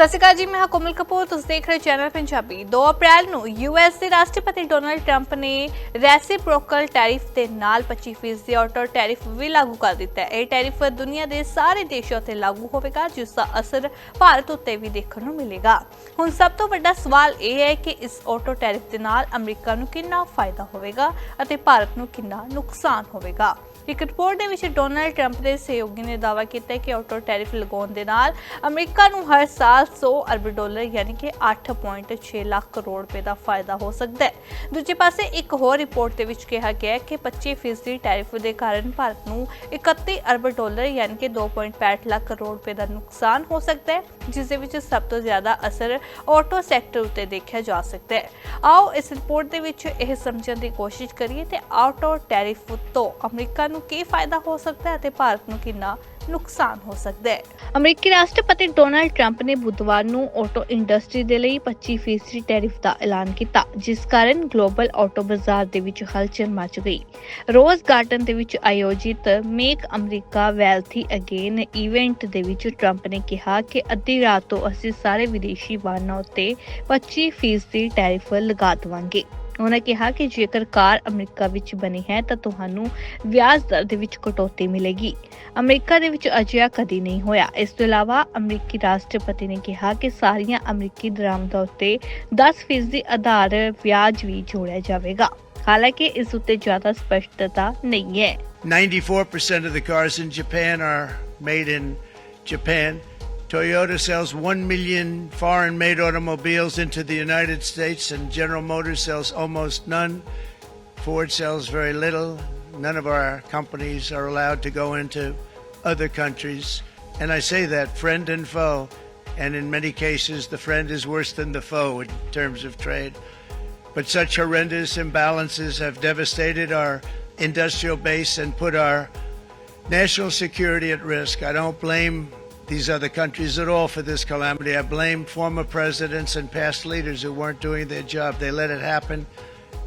ਸਤਿ ਸ਼੍ਰੀ ਅਕਾਲ ਜੀ, ਮੈਂ ਹਾਂ ਕੋਮਲ ਕਪੂਰ। ਤੁਸੀਂ ਦੇਖ ਰਹੇ ਹੋ ਚੈਨਲ ਪੰਜਾਬੀ। 2 ਅਪ੍ਰੈਲ ਨੂੰ ਯੂਐਸ ਦੇ ਰਾਸ਼ਟਰਪਤੀ ਡੋਨਲਡ ਟਰੰਪ ਨੇ ਰੈਸਿਪਰੋਕਲ ਟੈਰਿਫ ਦੇ ਨਾਲ 25% ਦੀ ਆਟੋ ਟੈਰਿਫ ਵੀ ਲਾਗੂ ਕਰ ਦਿੱਤਾ ਹੈ। ਇਹ ਟੈਰਿਫ ਦੁਨੀਆ ਦੇ ਸਾਰੇ ਦੇਸ਼ਾਂ ਤੇ ਲਾਗੂ ਹੋਵੇਗਾ, ਜਿਸ ਦਾ ਅਸਰ ਭਾਰਤ ਉੱਤੇ ਵੀ ਦੇਖਣ ਨੂੰ ਮਿਲੇਗਾ। ਹੁਣ ਸਭ ਤੋਂ ਵੱਡਾ ਸਵਾਲ ਇਹ ਹੈ ਕਿ ਇਸ ਆਟੋ ਟੈਰਿਫ ਦੇ ਨਾਲ ਅਮਰੀਕਾ ਨੂੰ ਕਿੰਨਾ ਫਾਇਦਾ ਹੋਵੇਗਾ ਅਤੇ ਭਾਰਤ ਨੂੰ ਕਿੰਨਾ ਨੁਕਸਾਨ ਹੋਵੇਗਾ। ਇੱਕ ਰਿਪੋਰਟ ਦੇ ਵਿੱਚ ਡੋਨਲਡ ਟਰੰਪ ਦੇ ਸਹਿਯੋਗੀ ਨੇ ਦਾਅਵਾ ਕੀਤਾ ਹੈ ਕਿ ਆਟੋ ਟੈਰਿਫ ਲਗਾਉਣ ਦੇ ਨਾਲ ਅਮਰੀਕਾ ਨੂੰ ਹਰ ਸਾਲ 100 ਅਰਬ ਡਾਲਰ ਯਾਨੀ ਕਿ 8.6 ਲੱਖ ਕਰੋੜ ਰੁਪਏ ਦਾ ਫਾਇਦਾ ਹੋ ਸਕਦਾ ਹੈ। ਦੂਜੇ ਪਾਸੇ ਇੱਕ ਹੋਰ ਰਿਪੋਰਟ ਦੇ ਵਿੱਚ ਕਿਹਾ ਗਿਆ ਹੈ ਕਿ 25% ਟੈਰਿਫ ਦੇ ਕਾਰਨ ਭਾਰਤ ਨੂੰ 31 ਅਰਬ ਡਾਲਰ ਯਾਨੀ ਕਿ 2.65 ਲੱਖ ਕਰੋੜ ਰੁਪਏ ਦਾ ਨੁਕਸਾਨ ਹੋ ਸਕਦਾ ਹੈ, ਜਿਸ ਦੇ ਵਿੱਚ ਸਭ ਤੋਂ ਜ਼ਿਆਦਾ ਅਸਰ ਆਟੋ ਸੈਕਟਰ ਉੱਤੇ ਦੇਖਿਆ ਜਾ ਸਕਦਾ ਹੈ। ਆਓ ਇਸ ਰਿਪੋਰਟ ਦੇ ਵਿੱਚ ਇਹ ਸਮਝਣ ਦੀ ਕੋਸ਼ਿਸ਼ ਕਰੀਏ ਤੇ ਆਟੋ ਟੈਰਿਫ ਤੋਂ ਅਮਰੀਕਾ ਨੂੰ ਕੀ ਫਾਇਦਾ ਹੋ ਸਕਦਾ ਹੈ ਅਤੇ ਭਾਰਤ ਨੂੰ ਕਿੰਨਾ ਨੁਕਸਾਨ ਹੋ ਸਕਦਾ ਹੈ? ਅਮਰੀਕੀ ਰਾਸ਼ਟਰਪਤੀ ਡੋਨਾਲਡ ਟਰੰਪ ਨੇ ਬੁੱਧਵਾਰ ਨੂੰ ਆਟੋ ਇੰਡਸਟਰੀ ਦੇ ਲਈ 25% ਟੈਰਿਫ ਦਾ ਐਲਾਨ ਕੀਤਾ, ਜਿਸ ਕਾਰਨ ਗਲੋਬਲ ਆਟੋ ਬਾਜ਼ਾਰ ਦੇ ਵਿੱਚ ਹਲਚਲ ਮਚ ਗਈ। ਰੋਜ਼ ਗਾਰਡਨ ਦੇ ਵਿੱਚ ਆਯੋਜਿਤ make America wealthy again event ਦੇ ਵਿੱਚ ਟਰੰਪ ਨੇ ਕਿਹਾ ਕਿ ਅੱਧੀ ਰਾਤ ਤੋਂ ਅਸੀਂ ਸਾਰੇ ਵਿਦੇਸ਼ੀ ਵਾਹਨਾਂ ਉੱਤੇ 25% ਟੈਰਿਫ ਲਗਾ ਦੇਵਾਂਗੇ। ਉਹਨਾਂ ਕਿਹਾ ਕਿ ਜੇਕਰ ਕਾਰ ਅਮਰੀਕਾ ਵਿੱਚ ਬਣੀ ਹੈ ਤਾਂ ਤੁਹਾਨੂੰ ਵਿਆਜ ਦਰ ਦੇ ਵਿੱਚ ਕਟੌਤੀ ਮਿਲੇਗੀ। ਅਮਰੀਕਾ ਦੇ ਵਿੱਚ ਅਜਿਹਾ ਕਦੀ ਨਹੀਂ ਹੋਇਆ। ਇਸ ਤੋਂ ਇਲਾਵਾ ਅਮਰੀਕੀ ਰਾਸ਼ਟਰਪਤੀ ਨੇ ਕਿਹਾ ਕਿ ਸਾਰੀਆਂ ਅਮਰੀਕੀ ਦਰਾਮਦਾਂ ਉੱਤੇ 10% ਦੀ ਆਧਾਰ ਵਿਆਜ ਵੀ ਜੋੜਿਆ ਜਾਵੇਗਾ। ਹਾਲਾਂਕਿ ਇਸ ਉੱਤੇ ਜ਼ਿਆਦਾ ਸਪਸ਼ਟਤਾ ਨਹੀਂ ਹੈ। 94% of the cars in Japan are made in Japan. Toyota sells 1 million foreign made automobiles into the United States, and General Motors sells almost none. Ford sells very little. None of our companies are allowed to go into other countries. And I say that friend and foe. And in many cases, the friend is worse than the foe in terms of trade. But such horrendous imbalances have devastated our industrial base and put our national security at risk. I don't blame these other countries at all for this calamity. I blame former presidents and past leaders who weren't doing their job. They let it happen,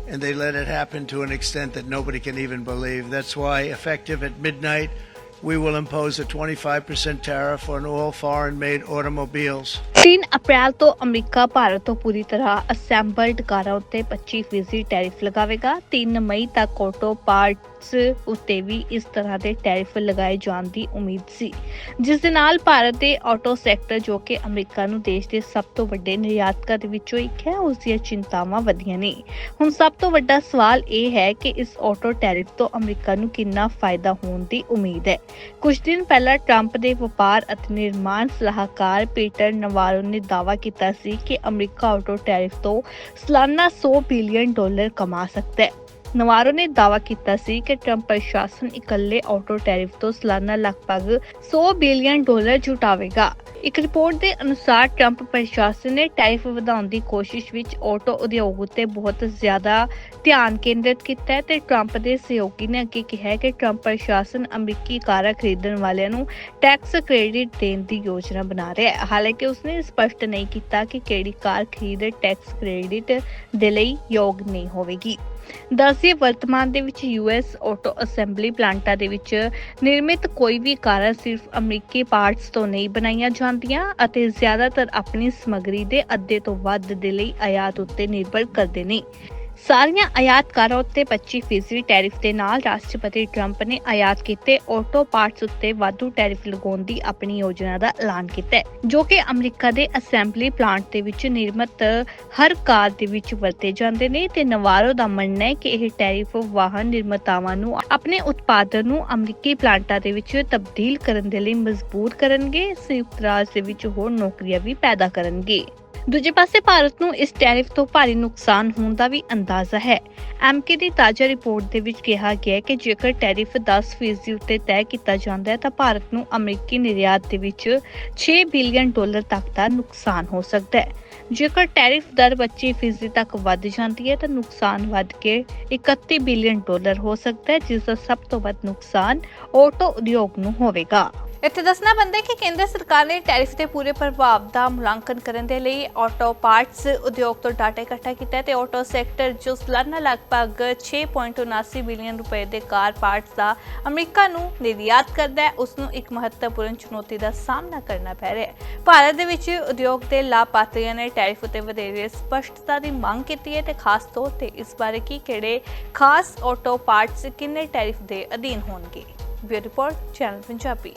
and they let it happen to an extent that nobody can even believe. That's why, effective at midnight, we will impose a 25% tariff on all foreign made automobiles. 3 ਅਪ੍ਰੈਲ ਤੋਂ America Bharat ਤੋਂ ਪੂਰੀ ਤਰ੍ਹਾਂ ਅਸੈਂਬਲਡ ਕਾਰਾਂ ਉੱਤੇ 25% tariff ਲਗਾਵੇਗਾ 3 ਮਈ ਤੱਕ auto parts ਉੱਤੇ ਵੀ ਇਸ ਤਰ੍ਹਾਂ ਦੇ ਟੈਰਿਫ ਲਗਾਏ ਜਾਣ ਦੀ ਉਮੀਦ ਸੀ ਜਿਸ ਦੇ ਨਾਲ ਭਾਰਤ ਦੇ ਆਟੋ ਸੈਕਟਰ ਜੋ ਕਿ ਅਮਰੀਕਾ ਨੂੰ ਦੇਸ਼ ਦੇ ਸਭ ਤੋਂ ਵੱਡੇ ਨਿਰਯਾਤਕਾਂ ਦੇ ਵਿੱਚੋਂ ਇੱਕ ਹੈ ਉਸ ਦੀਆਂ ਚਿੰਤਾਵਾਂ ਵਧੀਆਂ ਨੇ ਹੁਣ ਸਭ ਤੋਂ ਵੱਡਾ ਸਵਾਲ ਇਹ ਹੈ ਕਿ ਇਸ ਆਟੋ ਟੈਰਿਫ ਤੋਂ ਅਮਰੀਕਾ ਨੂੰ ਕਿੰਨਾ ਫਾਇਦਾ ਹੋਣ ਦੀ ਉਮੀਦ ਹੈ ਕੁਝ ਦਿਨ ਪਹਿਲਾਂ ਟਰੰਪ ਦੇ ਵਪਾਰ ਅਤੇ ਨਿਰਮਾਣ ਸਲਾਹਕਾਰ ਪੀਟਰ ਨਵਾਰੋ ਨੇ ਦਾਅਵਾ ਕੀਤਾ ਸੀ ਕਿ ਅਮਰੀਕਾ ਆਟੋ ਟੈਰਿਫ ਤੋਂ ਸਾਲਾਨਾ 100 ਬਿਲੀਅਨ ਡਾਲਰ ਕਮਾ ਸਕਦਾ ਹੈ। ਨਵਾਰੋ ਨੇ ਦਾਅਵਾ ਕੀਤਾ ਸੀ ਕਿ ਟਰੰਪ ਪ੍ਰਸ਼ਾਸਨ ਇਕੱਲੇ ਆਟੋ ਟੈਰਿਫ ਤੋਂ ਸਾਲਾਨਾ ਲਗਭਗ 100 ਬਿਲੀਅਨ ਡਾਲਰ ਜੁਟਾਵੇਗਾ। ਇੱਕ ਰਿਪੋਰਟ ਦੇ ਅਨੁਸਾਰ ਟਰੰਪ ਪ੍ਰਸ਼ਾਸਨ ਨੇ ਟੈਰਿਫ ਵਧਾਉਣ ਦੀ ਕੋਸ਼ਿਸ਼ ਵਿੱਚ ਆਟੋ ਉਦਯੋਗ ਉੱਤੇ ਬਹੁਤ ਜ਼ਿਆਦਾ ਧਿਆਨ ਕੇਂਦਰਿਤ ਕੀਤਾ ਹੈ ਤੇ ਟਰੰਪ ਦੇ ਸਹਿਯੋਗੀ ਨੇ ਅੱਗੇ ਕਿਹਾ ਕਿ ਟਰੰਪ ਪ੍ਰਸ਼ਾਸਨ ਅਮਰੀਕੀ ਕਾਰਾਂ ਖਰੀਦਣ ਵਾਲਿਆਂ ਨੂੰ ਟੈਕਸ ਕ੍ਰੈਡਿਟ ਦੇਣ ਦੀ ਯੋਜਨਾ ਬਣਾ ਰਿਹਾ ਹੈ। ਹਾਲਾਂਕਿ ਉਸਨੇ ਸਪਸ਼ਟ ਨਹੀਂ ਕੀਤਾ ਕਿ ਕਿਹੜੀ ਕਾਰ ਖਰੀਦ ਟੈਕਸ ਕ੍ਰੈਡਿਟ ਦੇ ਲਈ ਯੋਗ ਨਹੀਂ ਹੋਵੇਗੀ। ਦੱਸਦੇ ਵਰਤਮਾਨ ਦੇ ਵਿੱਚ ਯੂਐਸ ਆਟੋ ਅਸੈਂਬਲੀ ਪਲਾਂਟਾਂ ਦੇ ਵਿੱਚ ਨਿਰਮਿਤ ਕੋਈ ਵੀ ਕਾਰਾਂ ਸਿਰਫ ਅਮਰੀਕੀ ਪਾਰਟਸ ਤੋਂ ਨਹੀਂ ਬਣਾਈਆਂ ਜਾਂਦੀਆਂ ਅਤੇ ਜ਼ਿਆਦਾਤਰ ਆਪਣੀ ਸਮੱਗਰੀ ਦੇ ਅੱਧੇ ਤੋਂ ਵੱਧ ਦੇ ਲਈ ਆਯਾਤ ਉੱਤੇ ਨਿਰਭਰ ਕਰਦੇ ਨੇ। ਸਾਰੀਆਂ ਆਯਾਤਕਾਰਾਂ ਉੱਤੇ 25% ਟੈਰਿਫ ਦੇ ਨਾਲ ਰਾਸ਼ਟਰਪਤੀ ਟਰੰਪ ਨੇ ਆਯਾਤ ਕੀਤੇ ਆਟੋ ਪਾਰਟਸ ਉੱਤੇ ਵਾਧੂ ਟੈਰਿਫ ਲਗਾਉਣ ਦੀ ਆਪਣੀ ਯੋਜਨਾ ਦਾ ਐਲਾਨ ਕੀਤਾ ਹੈ, ਜੋ ਕਿ ਅਮਰੀਕਾ ਦੇ ਅਸੈਂਬਲੀ ਪਲਾਂਟ ਦੇ ਵਿੱਚ ਨਿਰਮਿਤ ਹਰ ਕਾਰ ਦੇ ਵਿੱਚ ਵਰਤੇ ਜਾਂਦੇ ਨੇ ਤੇ ਨਵਾਰੋ ਦਾ ਮੰਨਣਾ ਹੈ ਕਿ ਇਹ ਟੈਰਿਫ ਵਾਹਨ ਨਿਰਮਾਤਾਵਾਂ ਨੂੰ ਆਪਣੇ ਉਤਪਾਦਨ ਨੂੰ ਅਮਰੀਕੀ ਪਲਾਂਟਾਂ ਦੇ ਵਿੱਚ ਤਬਦੀਲ ਕਰਨ ਦੇ ਲਈ ਮਜਬੂਰ ਕਰਨਗੇ, ਸੰਯੁਕਤ ਰਾਜ ਦੇ ਵਿੱਚ ਹੋਰ ਨੌਕਰੀਆਂ ਵੀ ਪੈਦਾ ਕਰਨਗੇ। ਦੂਜੇ ਪਾਸੇ ਭਾਰਤ ਨੂੰ ਇਸ ਟੈਰਿਫ ਤੋਂ ਭਾਰੀ ਨੁਕਸਾਨ ਹੋਣ ਦਾ ਵੀ ਅੰਦਾਜ਼ਾ ਹੈ। ਐਮਕੇ ਦੀ ਤਾਜ਼ਾ ਰਿਪੋਰਟ ਦੇ ਵਿੱਚ ਕਿਹਾ ਗਿਆ ਹੈ ਕਿ ਜੇਕਰ ਟੈਰਿਫ 10% ਉੱਤੇ ਤੈਅ ਕੀਤਾ ਜਾਂਦਾ ਹੈ ਤਾਂ ਭਾਰਤ ਨੂੰ ਅਮਰੀਕੀ ਨਿਰਯਾਤ ਦੇ ਵਿੱਚ 6 ਬਿਲੀਅਨ ਡਾਲਰ ਤੱਕ ਦਾ ਨੁਕਸਾਨ ਹੋ ਸਕਦਾ ਹੈ। ਜੇਕਰ ਟੈਰਿਫ ਦਰ 25% ਤੱਕ ਵੱਧ ਜਾਂਦੀ ਹੈ ਤਾਂ ਨੁਕਸਾਨ ਵੱਧ ਕੇ 31 ਬਿਲੀਅਨ ਡਾਲਰ ਹੋ ਸਕਦਾ ਹੈ, ਜਿਸ ਦਾ ਸਭ ਤੋਂ ਵੱਧ ਨੁਕਸਾਨ ਆਟੋ ਉਦਯੋਗ ਨੂੰ ਹੋਵੇਗਾ। ਇੱਥੇ ਦੱਸਣਾ ਬੰਦਾ ਕਿ ਕੇਂਦਰ ਸਰਕਾਰ ਨੇ ਟੈਰਿਫ ਦੇ ਪੂਰੇ ਪ੍ਰਭਾਵ ਦਾ ਮੁਲਾਂਕਣ ਕਰਨ ਦੇ ਲਈ ਆਟੋ ਪਾਰਟਸ ਉਦਯੋਗ ਤੋਂ ਡਾਟਾ ਇਕੱਠਾ ਕੀਤਾ ਹੈ ਤੇ ਆਟੋ ਸੈਕਟਰ ਜੋ ਸਾਲਾਨਾ ਲਗਭਗ 6.79 ਬਿਲੀਅਨ ਰੁਪਏ ਦੇ ਕਾਰ ਪਾਰਟਸ ਦਾ ਅਮਰੀਕਾ ਨੂੰ ਨਿਰਯਾਤ ਕਰਦਾ ਹੈ, ਉਸ ਨੂੰ ਇੱਕ ਮਹੱਤਵਪੂਰਨ ਚੁਣੌਤੀ ਦਾ ਸਾਹਮਣਾ ਕਰਨਾ ਪੈ ਰਿਹਾ ਹੈ। ਭਾਰਤ ਦੇ ਵਿੱਚ ਉਦਯੋਗ ਦੇ ਲਾਭਪਾਤਰੀਆਂ ਨੇ ਟੈਰਿਫ ਉਤੇ ਵਧੇਰੇ ਸਪਸ਼ਟਤਾ ਦੀ ਮੰਗ ਕੀਤੀ ਹੈ ਤੇ ਖਾਸ ਤੌਰ ਤੇ ਇਸ ਬਾਰੇ ਕਿ ਕਿਹੜੇ ਖਾਸ ਆਟੋ ਪਾਰਟਸ ਕਿੰਨੇ ਟੈਰਿਫ ਦੇ ਅਧੀਨ ਹੋਣਗੇ? Bureau report, channel Punjabi.